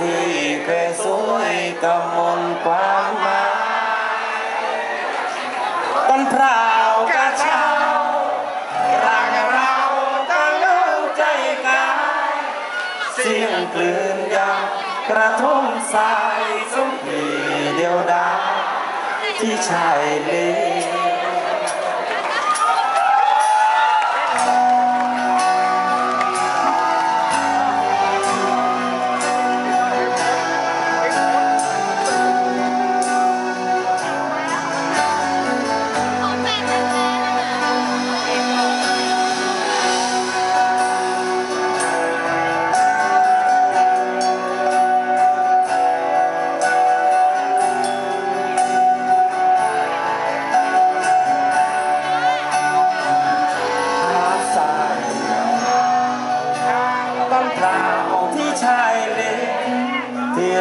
ที่เคยสวยกำมลความหมายต้นพร้าวกระเช้ารักเราตั้งเอาใจกายเสียงกลืนยังกระทงสายสมพีเดียวดายที่ชายเล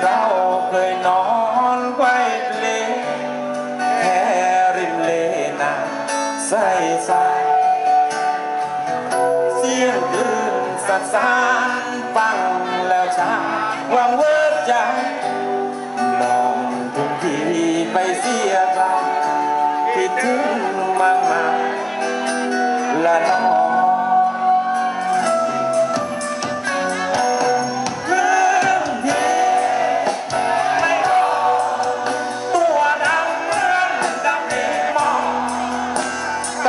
เราเคยนอนไกวเลแค่ริมเลนาใส่สเสียงคลื่นสัดสานฟังแล้วช้าวังเวิร์ใจมองทุกทีไปเสียใจคิดถึงมากมายละนอง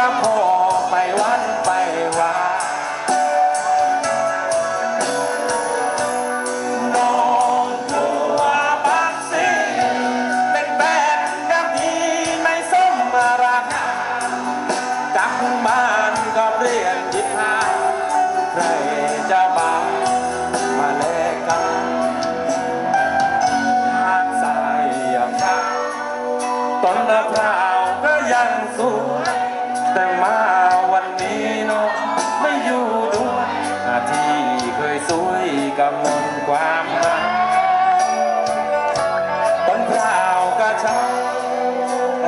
ก็พอไปวันไปวานอนตัวปักสิเป็นแบนกับที่ไม่สมราคากลับบ้นก็เรียนยิบหาใครจะ กับมนความหมายต้นพร้าวก็ช้า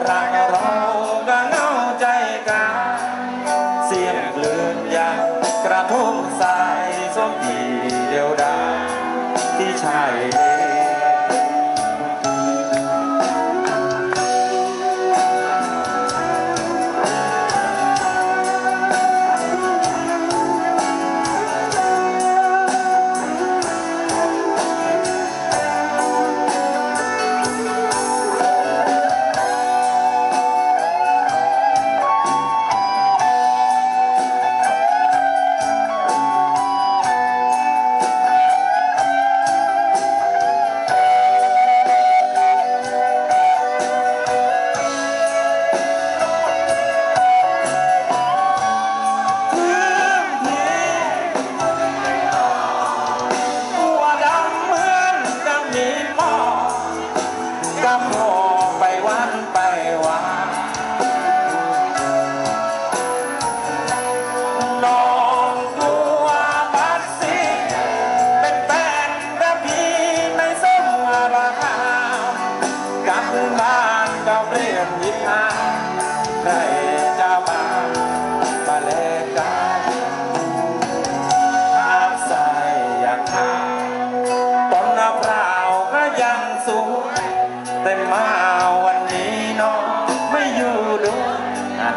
รักเราก็เงาใจกันเสียงคลื่นยังกระทบสายสมพีเดียวดาที่ชายเล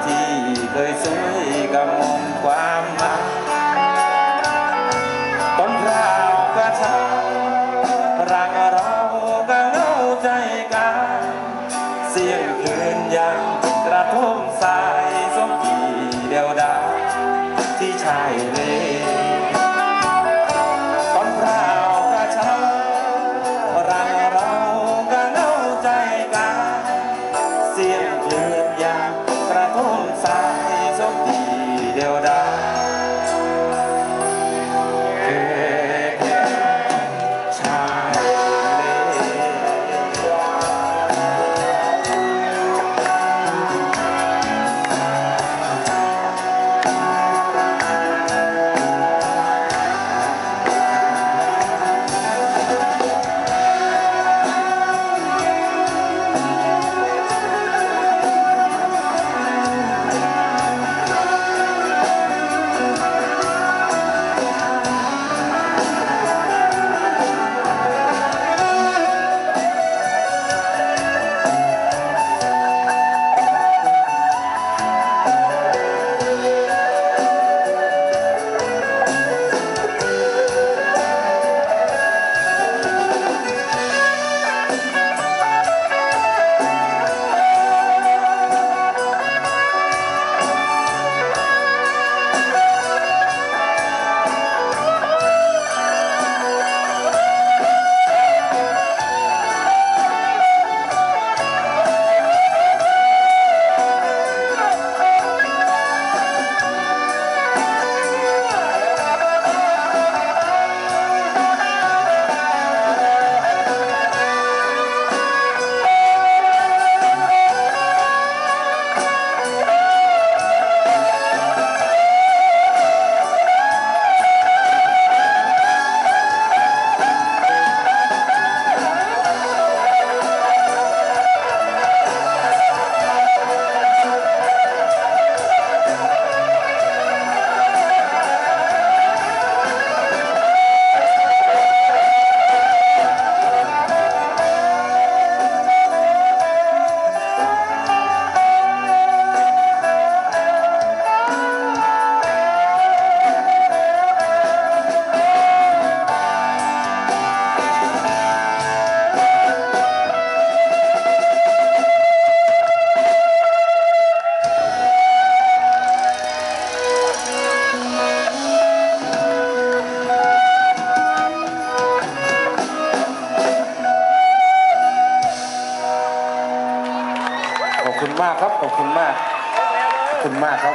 ที่เคยสวยกับมนต์ความหมายต้นพร้าวก็ช้ารักเราก็เงาใจกันเสียง ขอบคุณมากขอบคุณมากครับ